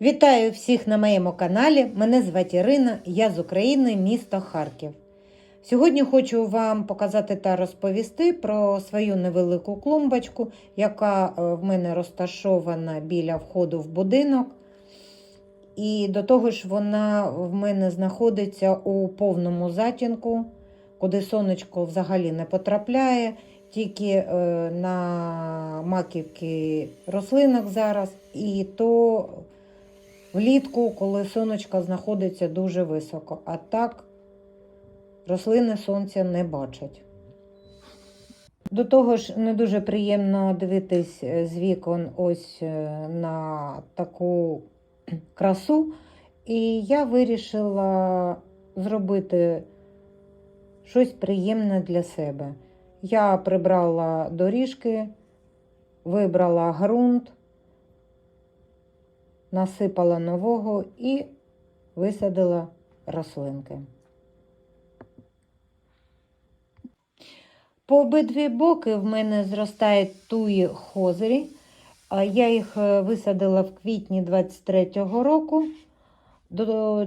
Вітаю всіх на моєму каналі. Мене звати Ірина, я з України, місто Харків. Сьогодні хочу вам показати та розповісти про свою невелику клумбочку, яка е, в мене розташована біля входу в будинок. І до того ж, вона в мене знаходиться у повному затінку, куди сонечко взагалі не потрапляє, тільки е, на маківки рослинок зараз, і то влітку, коли сонечко знаходиться дуже високо. А так рослини сонця не бачать. До того ж, не дуже приємно дивитись е, з вікон ось е, на таку красу. І я вирішила зробити щось приємне для себе. Я прибрала доріжки, вибрала ґрунт, насипала нового і висадила рослинки. По обидві боки в мене зростають туї хозері. Я їх е, висадила в квітні 23-го року. До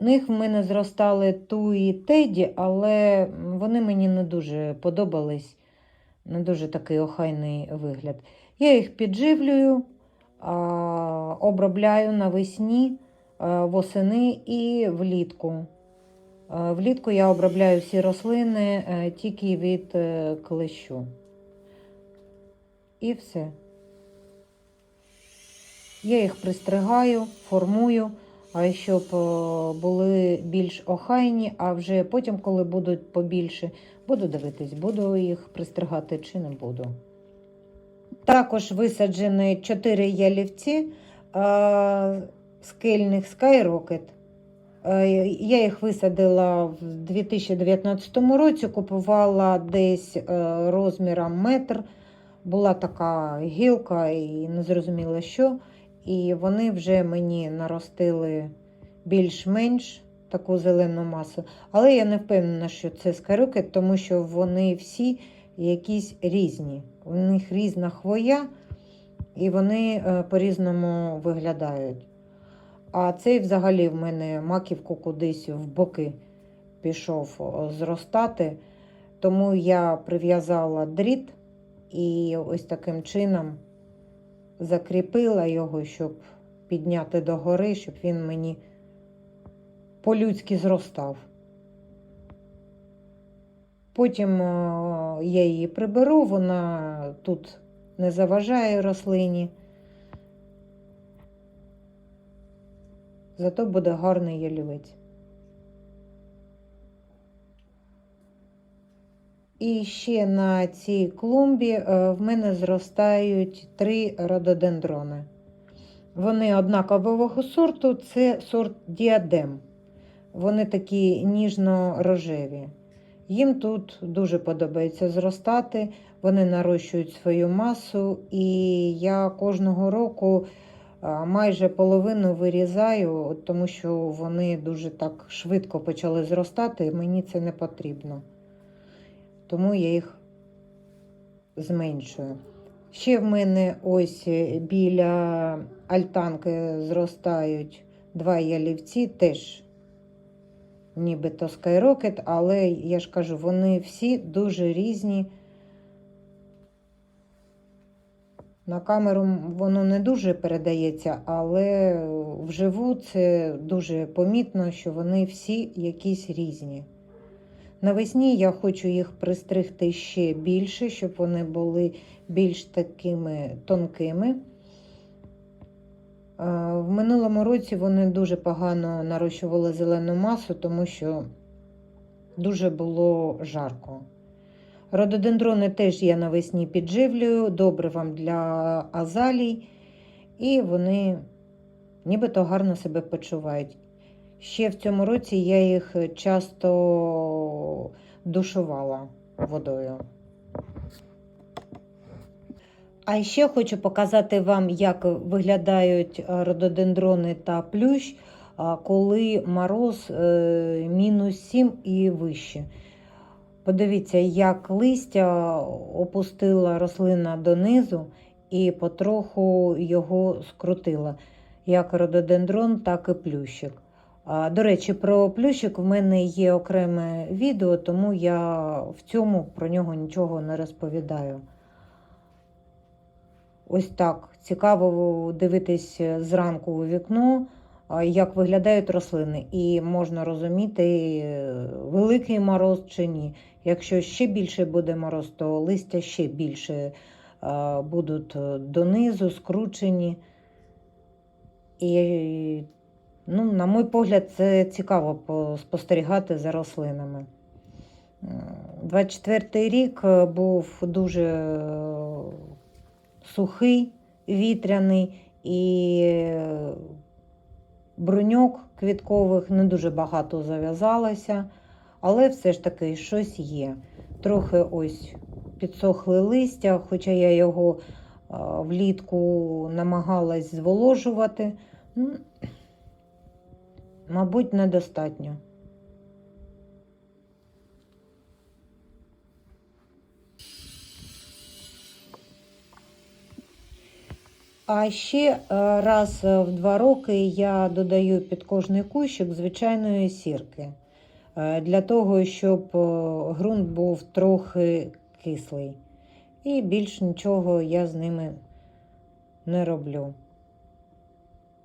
них в мене зростали туї теді, але вони мені не дуже подобались. Не дуже такий охайний вигляд. Я їх підживлюю, обробляю навесні, восени і влітку. Влітку я обробляю всі рослини е, тільки від е, клещу. І все. Я їх пристригаю, формую, щоб е, були більш охайні, а вже потім, коли будуть побільше, буду дивитись, буду їх пристригати чи не буду. Також висаджені 4 ялівці е, скельних Skyrocket. Е, Я їх висадила в 2019 році, купувала десь е, розміром метр. Була така гілка і не зрозуміла що. І вони вже мені наростили більш-менш таку зелену масу. Але я не впевнена, що це скарюки, тому що вони всі якісь різні. У них різна хвоя, і вони е, по-різному виглядають. А цей взагалі в мене маківку кудись в боки пішов зростати. Тому я прив'язала дріт і ось таким чином закріпила його, щоб підняти догори, щоб він мені по-людськи зростав. Потім я її приберу, вона тут не заважає рослині. Зато буде гарний ялівець. І ще на цій клумбі е, в мене зростають три рододендрони. Вони однакового сорту, це сорт діадем. Вони такі ніжно-рожеві. Їм тут дуже подобається зростати, вони нарощують свою масу, і я кожного року майже половину вирізаю, тому що вони дуже так швидко почали зростати, і мені це не потрібно. Тому я їх зменшую. Ще в мене ось біля альтанки зростають два ялівці, теж нібито Skyrocket, але я ж кажу, вони всі дуже різні. На камеру воно не дуже передається, але вживу це дуже помітно, що вони всі якісь різні. Навесні я хочу їх пристригти ще більше, щоб вони були більш такими тонкими. В минулому році вони дуже погано нарощували зелену масу, тому що дуже було жарко. Рододендрони теж я навесні підживлюю, добре вам для азалій, і вони нібито гарно себе почувають. Ще в цьому році я їх часто душувала водою. А ще хочу показати вам, як виглядають рододендрони та плющ, коли мороз е, мінус 7 і вище. Подивіться, як листя опустила рослина донизу і потроху його скрутила. як рододендрон, так і плющик. До речі, про плющик в мене є окреме відео, тому я в цьому про нього нічого не розповідаю. Ось так цікаво дивитись зранку у вікно, як виглядають рослини, і можна розуміти, е, великий мороз чи ні. Якщо ще більше буде мороз, то листя ще більше будуть е, донизу, скручені. І, ну, на мій погляд, це цікаво спостерігати за рослинами. 24-й рік е, був дуже е, сухий, вітряний і е, бруньок квіткових не дуже багато зав'язалося, але все ж таки щось є. Трохи ось підсохли листя, хоча я його влітку намагалась зволожувати. Мабуть, недостатньо. А ще е, раз в два роки я додаю під кожний кущик звичайної сірки е, для того, щоб е, ґрунт був трохи кислий. І більш нічого я з ними не роблю.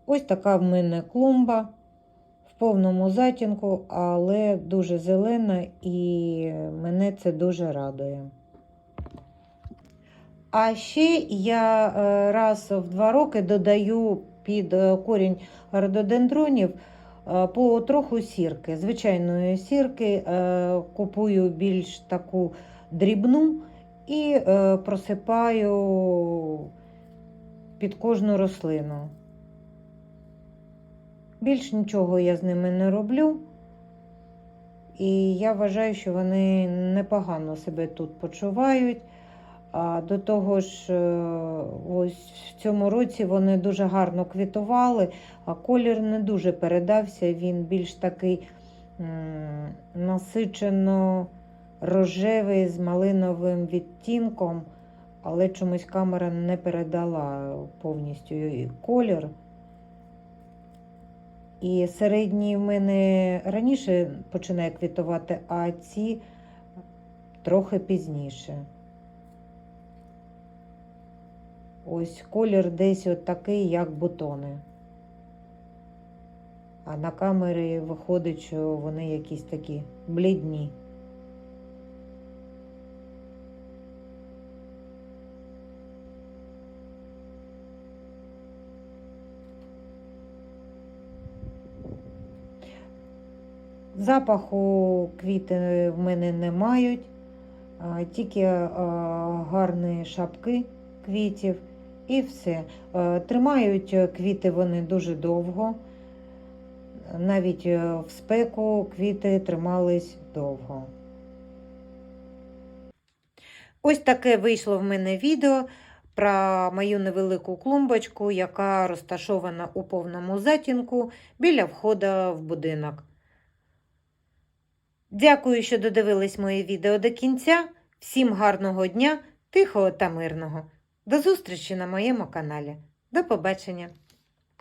Ось така в мене клумба в повному затінку, але дуже зелена і мене це дуже радує. А ще я е, раз в два роки додаю під е, корінь рододендронів е, по троху сірки, звичайної сірки, купую більш таку дрібну і просипаю під кожну рослину. Більш нічого я з ними не роблю. І я вважаю, що вони непогано себе тут почувають. А до того ж, е, ось в цьому році вони дуже гарно квітували, а колір не дуже передався. Він більш такий насичено рожевий з малиновим відтінком, але чомусь камера не передала повністю колір. І середній в мене раніше починає квітувати, а ці трохи пізніше. Ось колір десь от такий, як бутони. А на камері виходить, що вони якісь такі блідні. Запаху квіти в мене не мають, тільки гарні шапки квітів і все. Е, Тримають квіти вони дуже довго. Навіть е, в спеку квіти тримались довго. Ось таке вийшло в мене відео про мою невелику клумбочку, яка розташована у повному затінку біля входу в будинок. Дякую, що додивились моє відео до кінця. Всім гарного дня, тихого та мирного. До зустрічі на моєму каналі. До побачення!